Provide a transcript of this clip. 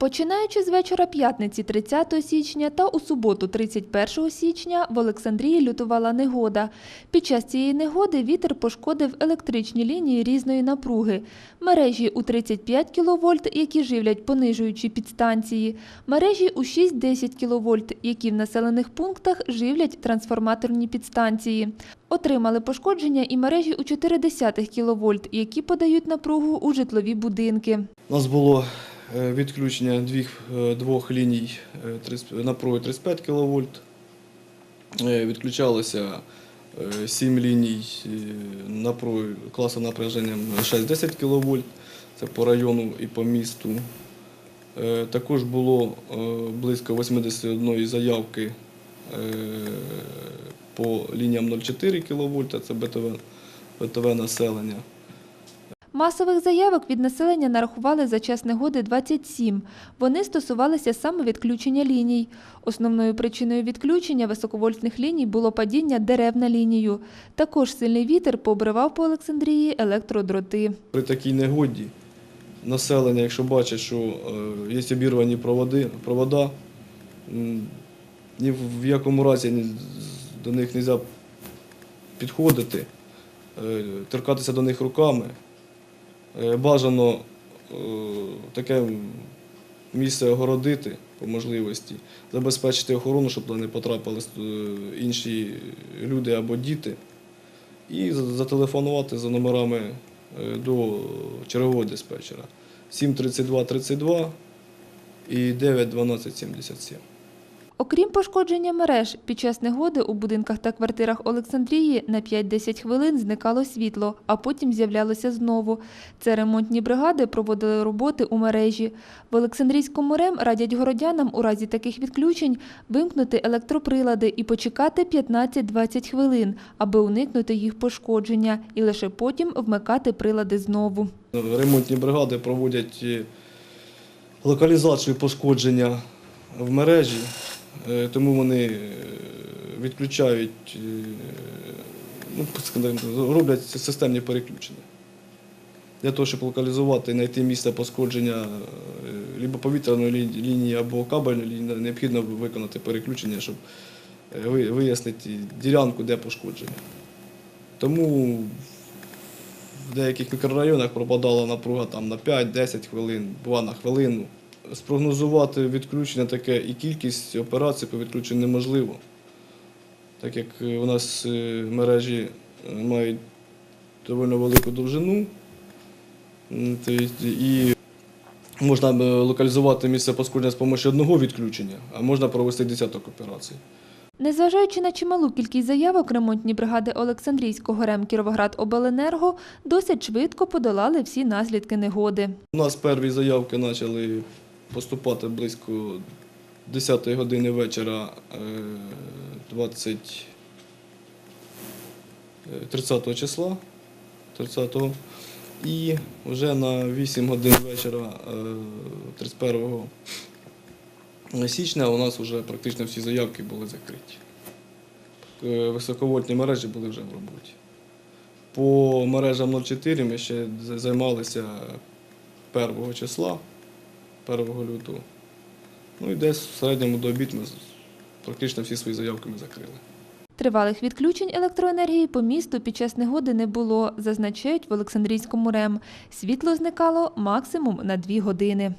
Починаючи з вечора п'ятниці 30 січня та у суботу 31 січня в Олександрії лютувала негода. Під час цієї негоди вітер пошкодив електричні лінії різної напруги, мережі у 35 кВт, які живлять понижуючі підстанції, мережі у 6-10 кВт, які в населених пунктах живлять трансформаторні підстанції. Отримали пошкодження і мережі у 0,4 кВт, які подають напругу у житлові будинки. У нас було відключення двох, е, двох ліній е, 30 35 кВт. Відключалося 7 ліній е, напруги класу напряженням 6-10 кВт. Це по району і по місту. Е, Також було е, близько 81 заявки е, по лініям 0,4 кВт, це БТВ, БТВ населення. Масових заявок від населення нарахували за час негоди 27. Вони стосувалися саме відключення ліній. Основною причиною відключення високовольтних ліній було падіння дерев на лінію. Також сильний вітер пообривав по Олександрії електродроти. При такій негоді населення, якщо бачить, що е, є обірвані провода, ні в якому разі до них не можна підходити, е, торкатися до них руками. Е, Бажано е, таке місце огородити по можливості, забезпечити охорону, щоб туди не потрапили е, інші люди або діти і зателефонувати за номерами до чергового диспетчера 732 32 і 9 12 77. Окрім пошкодження мереж, під час негоди у будинках та квартирах Олександрії на 5-10 хвилин зникало світло, а потім з'являлося знову. Це ремонтні бригади проводили роботи у мережі. В Олександрійському РЕМ радять городянам у разі таких відключень вимкнути електроприлади і почекати 15-20 хвилин, аби уникнути їх пошкодження, і лише потім вмикати прилади знову. Ремонтні бригади проводять е, локалізацію пошкодження в мережі, тому вони е, відключають, е, ну, роблять системні переключення. Для того, щоб локалізувати і знайти місце пошкодження е, либо повітряної лінії або кабельної лінії, необхідно виконати переключення, щоб е, вияснити ділянку, де пошкодження. Тому в деяких мікрорайонах пропадала напруга там на 5-10 хвилин, була на хвилину. Спрогнозувати відключення таке і кількість операцій по відключенню неможливо, так як е, у нас е, мережі е, мають доволі велику довжину, і можна локалізувати місце пошкодження з допомогою одного відключення, а можна провести десяток операцій. Незважаючи на чималу кількість заявок, ремонтні бригади Олександрійського РЕМ Кіровоград Обленерго досить швидко подолали всі наслідки негоди. У нас перші заявки почали поступати близько 10 години вечора е, 20, е, 30 числа. 30 і вже на 8 годин вечора е, 31 січня у нас вже практично всі заявки були закриті. Е, Високовольтні мережі були вже в роботі. По мережам 04 ми ще займалися 1 числа, 1 лютого. Ну і десь в середньому до обід ми практично всі свої заявки ми закрили. Тривалих відключень електроенергії по місту під час негоди не було, зазначають в Олександрійському РЕМ. Світло зникало максимум на дві години.